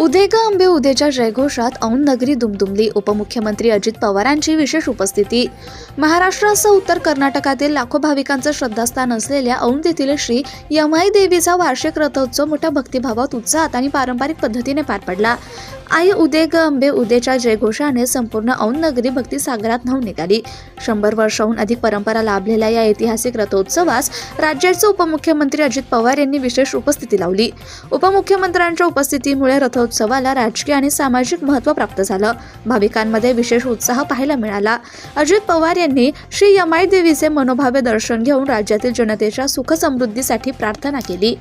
उदे ग आंबे उद्याच्या जयघोषात औंध नगरी दुमदुमली उपमुख्यमंत्री अजित पवारांची विशेष उपस्थिती. महाराष्ट्रासह उत्तर कर्नाटकातील लाखो भाविकांचं श्रद्धास्थान असलेल्या औंध येथील श्री यमाई देवीचा वार्षिक रथोत्सव मोठ्या भक्तिभावात उत्साहात आणि पारंपरिक पद्धतीने पार पडला. आई उदे ग अंबे उदेच्या जयघोषाने संपूर्ण औंध नगरी भक्तीसागरात न्हावून निघाली. शंभर वर्षाहून अधिक परंपरा लाभलेल्या या ऐतिहासिक रथोत्सवास राज्याचे उपमुख्यमंत्री अजित पवार यांनी विशेष उपस्थिती लावली. उपमुख्यमंत्र्यांच्या उपस्थितीमुळे रथोत्सवाला राजकीय आणि सामाजिक महत्त्व प्राप्त झालं. भाविकांमध्ये विशेष उत्साह पाहायला मिळाला. अजित पवार यांनी श्री यमाई देवीचे मनोभावे दर्शन घेऊन राज्यातील जनतेच्या सुख समृद्धीसाठी प्रार्थना केली.